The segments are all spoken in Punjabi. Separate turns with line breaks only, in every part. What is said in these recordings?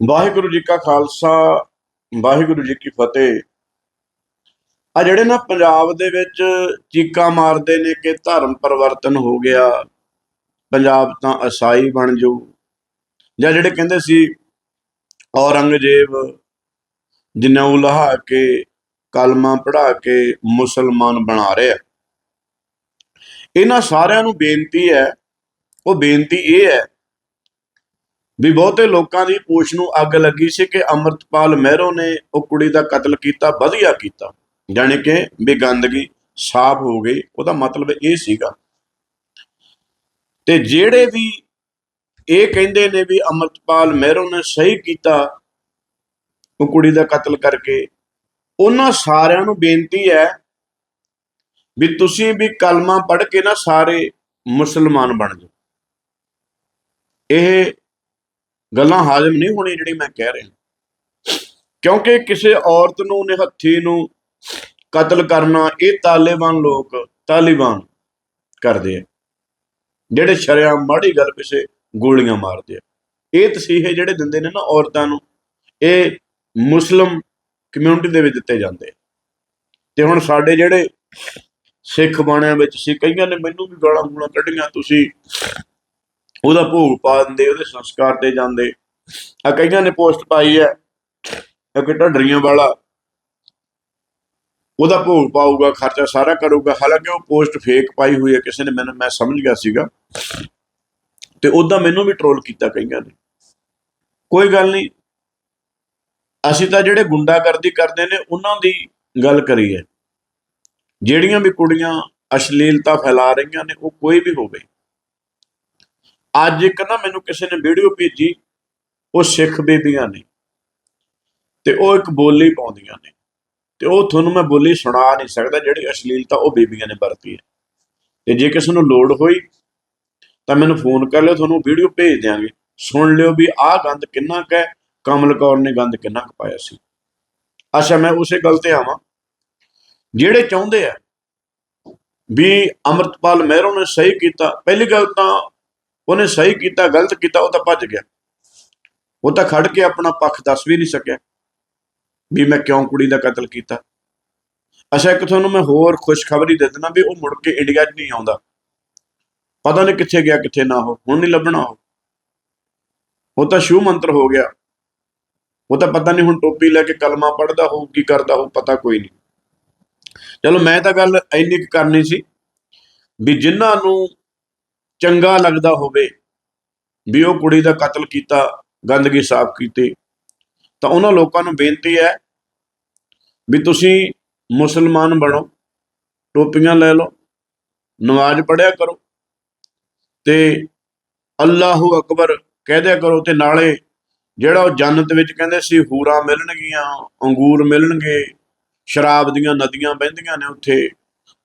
ਵਾਹਿਗੁਰੂ ਜੀ ਕਾ ਖਾਲਸਾ, ਵਾਹਿਗੁਰੂ ਜੀ ਕੀ ਫਤਿਹ। ਆ ਜਿਹੜੇ ਨਾ ਪੰਜਾਬ ਦੇ ਵਿੱਚ ਚੀਕਾਂ ਮਾਰਦੇ ਨੇ ਕਿ ਧਰਮ ਪਰਿਵਰਤਨ ਹੋ ਗਿਆ, ਪੰਜਾਬ ਤਾਂ ਈਸਾਈ ਬਣ ਜਾਊ, ਜਾਂ ਜਿਹੜੇ ਕਹਿੰਦੇ ਸੀ ਔਰੰਗਜ਼ੇਬ ਜਨੇਊ ਲਹਾ ਕੇ, ਕਲਮਾ ਪੜਾ ਕੇ ਮੁਸਲਮਾਨ ਬਣਾ ਰਿਹਾ ਇਹਨਾਂ ਸਾਰਿਆਂ ਨੂੰ ਬੇਨਤੀ ਹੈ, ਉਹ ਬੇਨਤੀ ਇਹ ਹੈ ਵੀ ਬਹੁਤੇ ਲੋਕਾਂ ਦੀ ਪੂਛ ਨੂੰ ਅੱਗ ਲੱਗੀ ਸੀ ਕਿ ਅਮਰਤਪਾਲ ਮਹਿਰੋ ਨੇ ਉਹ ਕੁੜੀ ਦਾ ਕਤਲ ਕੀਤਾ, ਵਧੀਆ ਕੀਤਾ। ਜਾਣੀ ਕਿ ਵੀ ਗੰਦਗੀ ਸਾਫ਼ ਹੋ ਗਈ, ਉਹਦਾ ਮਤਲਬ ਇਹ ਸੀਗਾ। ਤੇ ਜਿਹੜੇ ਵੀ ਇਹ ਕਹਿੰਦੇ ਨੇ ਵੀ ਅਮਰਤਪਾਲ ਮਹਿਰੋ ਨੇ ਸਹੀ ਕੀਤਾ, ਉਹ ਕੁੜੀ ਦਾ ਕਤਲ ਕਰਕੇ, ਉਹਨਾਂ ਸਾਰਿਆਂ ਨੂੰ ਬੇਨਤੀ ਹੈ ਵੀ ਤੁਸੀਂ ਵੀ ਕਲਮਾ ਪੜ੍ਹ ਕੇ ਨਾ ਸਾਰੇ ਮੁਸਲਮਾਨ ਬਣ ਜਾਓ। ਇਹ ਗੱਲਾਂ ਹਾਜ਼ਮ ਨਹੀਂ ਹੋਣੀ ਜਿਹੜੀ ਮੈਂ ਕਹਿ ਰਿਹਾ। ਕਿਉਂਕਿ ਕਿਸੇ ਔਰਤ ਨੂੰ ਨਿਹੱਥੀ ਨੂੰ ਕਤਲ ਕਰਨਾ, ਇਹ ਤਾਲਿਬਾਨ ਲੋਕ ਤਾਲਿਬਾਨ ਕਰਦੇ ਆ। ਜਿਹੜੇ ਸ਼ਰਿਆਮ ਮਾੜੀ ਗੱਲ ਪਿੱਛੇ ਗੋਲੀਆਂ ਮਾਰਦੇ ਆ। ਇਹ ਤਸੀਹੇ ਜਿਹੜੇ ਦਿੰਦੇ ਨੇ ਨਾ ਔਰਤਾਂ ਨੂੰ, ਇਹ ਮੁਸਲਮ ਕਮਿਊਨਿਟੀ ਦੇ ਵਿੱਚ ਦਿੱਤੇ ਜਾਂਦੇ ਆ। ਤੇ ਹੁਣ ਸਾਡੇ ਜਿਹੜੇ ਸਿੱਖ ਬਾਣਿਆਂ ਵਿੱਚ ਸੀ, ਕਈਆਂ ਨੇ ਮੈਨੂੰ ਵੀ ਗਾਲਾਂ ਗੂਲਾਂ ਕੱਢੀਆਂ, ਤੁਸੀਂ ਉਹਦਾ ਭੋਗ ਪਾ ਦਿੰਦੇ ਉਹਦੇ ਸੰਸਕਾਰ ਤੇ ਜਾਂਦੇ। ਆ ਕਈਆਂ ਨੇ ਪੋਸਟ ਪਾਈ ਹੈ, ਇੱਕ ਢੱਡਰੀਆਂ ਵਾਲਾ। ਉਹਦਾ ਭੋਗ ਪਾਊਗਾ, ਖਰਚਾ ਸਾਰਾ ਕਰੂਗਾ। ਹਾਲਾਂਕਿ ਉਹ ਪੋਸਟ ਫੇਕ ਪਾਈ ਹੋਈ ਹੈ, ਕਿਸੇ ਨੇ ਮੈਨੂੰ, ਮੈਂ ਸਮਝ ਗਿਆ ਸੀਗਾ। ਤੇ ਉਹਦਾ ਮੈਨੂੰ ਵੀ ਟ੍ਰੋਲ ਕੀਤਾ ਕਈਆਂ ਨੇ। ਕੋਈ ਗੱਲ ਨਹੀਂ। ਅਸੀਂ ਤਾਂ ਜਿਹੜੇ ਗੁੰਡਾਗਰਦੀ ਕਰਦੇ ਨੇ, ਉਹਨਾਂ ਦੀ ਗੱਲ ਕਰੀ ਹੈ ਜਿਹੜੀਆਂ ਵੀ ਕੁੜੀਆਂ ਅਸ਼ਲੀਲਤਾ ਫੈਲਾ ਰਹੀਆਂ ਨੇ, ਉਹ ਕੋਈ ਵੀ ਹੋਵੇ। ਅੱਜ ਇੱਕ ਨਾ ਮੈਨੂੰ ਕਿਸੇ ਨੇ ਵੀਡੀਓ ਭੇਜੀ, ਉਹ ਸਿੱਖ ਬੀਬੀਆਂ ਨੇ। ਤੇ ਉਹ ਇੱਕ ਬੋਲੀ ਪਾਉਂਦੀਆਂ ਨੇ। ਤੇ ਉਹ ਤੁਹਾਨੂੰ ਮੈਂ ਬੋਲੀ ਸੁਣਾ ਨਹੀਂ ਸਕਦਾ, ਜਿਹੜੀ ਅਸ਼ਲੀਲਤਾ ਉਹ ਬੀਬੀਆਂ ਨੇ ਵਰਤੀ ਹੈ। ਤੇ ਜੇ ਕਿਸੇ ਨੂੰ ਲੋੜ ਹੋਈ, ਤਾਂ ਮੈਨੂੰ ਫੋਨ ਕਰ ਲਿਓ, ਤੁਹਾਨੂੰ ਵੀਡੀਓ ਭੇਜ ਦਿਆਂਗੇ। ਸੁਣ ਲਿਓ ਵੀ ਆਹ ਗੰਦ ਕਿੰਨਾ ਕੁ ਹੈ, ਕਮਲ ਕੌਰ ਨੇ ਗੰਦ ਕਿੰਨਾ ਕੁ ਪਾਇਆ ਸੀ। ਅੱਛਾ, ਮੈਂ ਉਸੇ ਗੱਲ ਤੇ ਆਵਾਂ। ਜਿਹੜੇ ਚਾਹੁੰਦੇ ਆ ਵੀ ਅਮਰਤਪਾਲ ਮਹਿਰੋ ਨੇ ਸਹੀ ਕੀਤਾ, ਪਹਿਲੀ ਗੱਲ ਤਾਂ ਉਹਨੇ ਸਹੀ ਕੀਤਾ, ਗਲਤ ਕੀਤਾ, ਉਹ ਤਾਂ ਭੱਜ ਗਿਆ। ਉਹ ਤਾਂ ਖੜ ਕੇ ਆਪਣਾ ਪੱਖ ਦੱਸ ਵੀ ਨਹੀਂ ਸਕਿਆ ਵੀ ਮੈਂ ਕਿਉਂ ਕੁੜੀ ਦਾ ਕਤਲ ਕੀਤਾ। ਅੱਛਾ, ਇੱਕ ਤੁਹਾਨੂੰ ਮੈਂ ਹੋਰ ਖੁਸ਼ਖਬਰੀ ਦੇ ਦਿੰਦਾ ਵੀ ਉਹ ਮੁੜ ਕੇ ਇੰਡੀਆ 'ਚ ਨਹੀਂ ਆਉਂਦਾ। ਪਤਾ ਨਹੀਂ ਕਿੱਥੇ ਗਿਆ, ਕਿੱਥੇ ਨਾ ਹੋ, ਹੁਣ ਨਹੀਂ ਲੱਭਣਾ ਉਹ। ਉਹ ਤਾਂ ਸ਼ੂ ਮੰਤਰ ਹੋ ਗਿਆ। ਉਹ ਤਾਂ ਪਤਾ ਨਹੀਂ ਹੁਣ ਟੋਪੀ ਲੈ ਕੇ ਕਲਮਾ ਪੜਦਾ ਹੋਊ, ਕੀ ਕਰਦਾ ਹੋਊ, ਪਤਾ ਕੋਈ ਨਹੀਂ। ਚਲੋ, ਮੈਂ ਤਾਂ ਗੱਲ ਇੰਨੀ ਕੁ ਕਰਨੀ ਸੀ ਵੀ ਜਿਨ੍ਹਾਂ ਨੂੰ ਚੰਗਾ ਲੱਗਦਾ ਹੋਵੇ ਵੀ ਉਹ ਕੁੜੀ ਦਾ ਕਤਲ ਕੀਤਾ, ਗੰਦਗੀ ਸਾਫ਼ ਕੀਤੀ, ਤਾਂ ਉਹਨਾਂ ਲੋਕਾਂ ਨੂੰ ਬੇਨਤੀ ਹੈ ਵੀ ਤੁਸੀਂ ਮੁਸਲਮਾਨ ਬਣੋ, ਟੋਪੀਆਂ ਲੈ ਲਓ, ਨਮਾਜ਼ ਪੜਿਆ ਕਰੋ ਤੇ ਅੱਲਾਹੂ ਅਕਬਰ ਕਹਿ ਦਿਆ ਕਰੋ ਤੇ ਨਾਲੇ ਜਿਹੜਾ ਉਹ ਜੰਨਤ ਵਿੱਚ ਕਹਿੰਦੇ ਸੀ ਹੂਰਾ ਮਿਲਣਗੀਆਂ, ਅੰਗੂਰ ਮਿਲਣਗੇ, ਸ਼ਰਾਬ ਦੀਆਂ ਨਦੀਆਂ ਵਹਿੰਦੀਆਂ ਨੇ ਉੱਥੇ,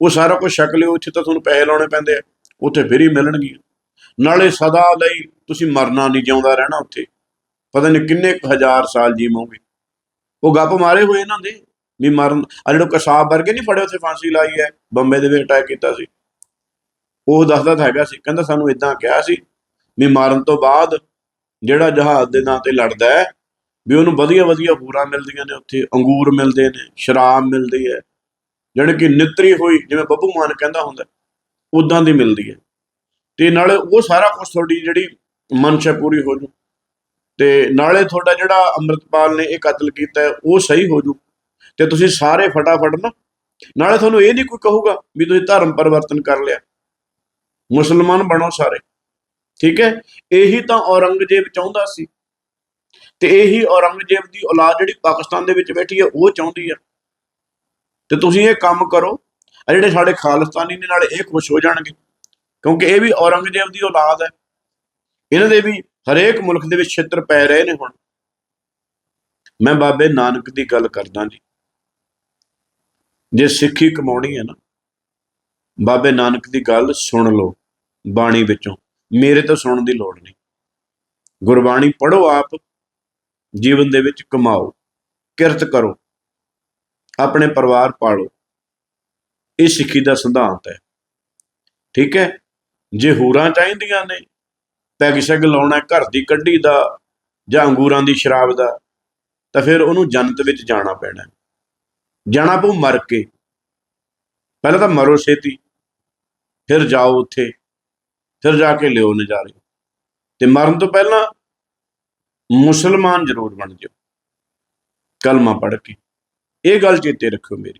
ਉਹ ਸਾਰਾ ਕੁਝ ਛਕ ਲਿਓ, ਉੱਥੇ ਤਾਂ ਤੁਹਾਨੂੰ ਪੈਸੇ ਲਾਉਣੇ ਪੈਂਦੇ ਆ। ਉੱਥੇ ਫਿਰ ਹੀ ਮਿਲਣਗੀਆਂ। ਨਾਲੇ ਸਦਾ ਲਈ ਤੁਸੀਂ ਮਰਨਾ ਨਹੀਂ, ਜਿਉਂਦਾ ਰਹਿਣਾ ਉੱਥੇ। ਪਤਾ ਨਹੀਂ ਕਿੰਨੇ ਕੁ ਹਜ਼ਾਰ ਸਾਲ ਜੀਵੋਗੇ ਉਹ ਗੱਪ ਮਾਰੇ ਹੋਏ ਇਹਨਾਂ ਦੇ, ਵੀ ਮਰਨ ਆ ਜਿਹੜਾ ਕਸਾਬ ਵਰਗੇ ਨਹੀਂ ਫੜੇ ਉੱਥੇ ਫਾਂਸੀ ਲਾਈ ਹੈ, ਬੰਬੇ ਦੇ ਵਿੱਚ ਅਟੈਕ ਕੀਤਾ ਸੀ। ਉਹ ਦੱਸਦਾ ਤਾਂ ਹੈਗਾ ਸੀ, ਕਹਿੰਦਾ ਸਾਨੂੰ ਇਦਾਂ ਕਿਹਾ ਸੀ, ਵੀ ਮਾਰਨ ਤੋਂ ਬਾਅਦ ਜਿਹੜਾ ਜਹਾਜ਼ ਦੇ ਨਾਂ ਤੇ ਲੜਦਾ ਹੈ, ਵੀ ਉਹਨੂੰ ਵਧੀਆ ਵਧੀਆ ਹੂਰਾਂ ਮਿਲਦੀਆਂ ਨੇ ਉੱਥੇ, ਅੰਗੂਰ ਮਿਲਦੇ ਨੇ, ਸ਼ਰਾਬ ਮਿਲਦੀ ਹੈ। ਜਿਹੜੀ ਕਿ ਨਿਤਰੀ ਹੋਈ, ਜਿਵੇਂ ਬੱਬੂ ਮਾਨ ਕਹਿੰਦਾ ਹੁੰਦਾ ਉਦਾਂ ਦੀ ਮਿਲਦੀ ਹੈ। ਤੇ ਨਾਲੇ ਉਹ ਸਾਰਾ ਕੁਝ ਤੁਹਾਡੀ ਜਿਹੜੀ ਮਨਸ਼ਾ ਪੂਰੀ ਹੋ ਜੂ। ਤੇ ਨਾਲੇ ਤੁਹਾਡਾ ਜਿਹੜਾ ਅੰਮ੍ਰਿਤਪਾਲ ਨੇ ਇਹ ਕਤਲ ਕੀਤਾ ਉਹ ਸਹੀ ਹੋ ਜੂ। ਤੇ ਤੁਸੀਂ ਸਾਰੇ ਫਟਾਫਟ ਨਾ, ਨਾਲੇ ਤੁਹਾਨੂੰ ਇਹ ਨਹੀਂ ਕੋਈ ਕਹੂਗਾ ਵੀ ਤੁਸੀਂ ਧਰਮ ਪਰਿਵਰਤਨ ਕਰ ਲਿਆ। ਮੁਸਲਮਾਨ ਬਣੋ ਸਾਰੇ। ਠੀਕ ਹੈ? ਇਹੀ ਤਾਂ ਔਰੰਗਜ਼ੇਬ ਚਾਹੁੰਦਾ ਸੀ। ਤੇ ਇਹੀ ਔਰੰਗਜ਼ੇਬ ਦੀ ਔਲਾਦ ਜਿਹੜੀ ਪਾਕਿਸਤਾਨ ਦੇ ਵਿੱਚ ਬੈਠੀ ਹੈ, ਉਹ ਚਾਹੁੰਦੀ ਹੈ। ਤੇ ਤੁਸੀਂ ਇਹ ਕੰਮ ਕਰੋ। ਆ ਜਿਹੜੇ ਸਾਡੇ ਖਾਲਿਸਤਾਨੀ ਨੇ ਨਾਲੇ ਇਹ ਖੁਸ਼ ਹੋ ਜਾਣਗੇ, ਕਿਉਂਕਿ ਇਹ ਵੀ ਔਰੰਗਜ਼ੇਬ ਦੀ ਔਲਾਦ ਹੈ। ਇਹਨਾਂ ਦੇ ਵੀ ਹਰੇਕ ਮੁਲਕ ਦੇ ਵਿੱਚ ਛਿੱਤਰ ਪੈ ਰਹੇ ਨੇ ਹੁਣ। ਮੈਂ ਬਾਬੇ ਨਾਨਕ ਦੀ ਗੱਲ ਕਰਦਾ ਜੀ। ਜੇ ਸਿੱਖੀ ਕਮਾਉਣੀ ਹੈ ਨਾ, ਬਾਬੇ ਨਾਨਕ ਦੀ ਗੱਲ ਸੁਣ ਲਓ ਬਾਣੀ ਵਿੱਚੋਂ। ਮੇਰੇ ਤੋਂ ਸੁਣਨ ਦੀ ਲੋੜ ਨਹੀਂ। ਗੁਰਬਾਣੀ ਪੜੋ ਆਪ, ਜੀਵਨ ਦੇ ਵਿੱਚ ਕਮਾਓ, ਕਿਰਤ ਕਰੋ, ਆਪਣੇ ਪਰਿਵਾਰ ਪਾਲੋ। ਇਹ ਸਿੱਖੀ ਦਾ ਸਿਧਾਂਤ ਹੈ। ਠੀਕ ਹੈ? ਜੇ ਹੂਰਾਂ ਚਾਹੀਦੀਆਂ ਨੇ, ਪੈਗ ਸ਼ੈਗ ਲਾਉਣਾ ਘਰ ਦੀ ਕੱਢੀ ਦਾ ਜਾਂ ਅੰਗੂਰਾਂ ਦੀ ਸ਼ਰਾਬ ਦਾ, ਤਾਂ ਫਿਰ ਉਹਨੂੰ ਜੰਨਤ ਵਿੱਚ ਜਾਣਾ ਪੈਣਾ ਜਾਣਾ ਪਊ ਮਰ ਕੇ। ਪਹਿਲਾਂ ਤਾਂ ਮਰੋ ਛੇਤੀ। ਫਿਰ ਜਾਓ ਉੱਥੇ। ਫਿਰ ਜਾ ਕੇ ਲਿਓ ਨਜ਼ਾਰੇ। ਤੇ ਮਰਨ ਤੋਂ ਪਹਿਲਾਂ ਮੁਸਲਮਾਨ ਜ਼ਰੂਰ ਬਣ ਜਾਓ। ਕਲਮਾ ਪੜ੍ਹ ਕੇ। ਇਹ ਗੱਲ ਚੇਤੇ ਰੱਖਿਓ ਮੇਰੀ।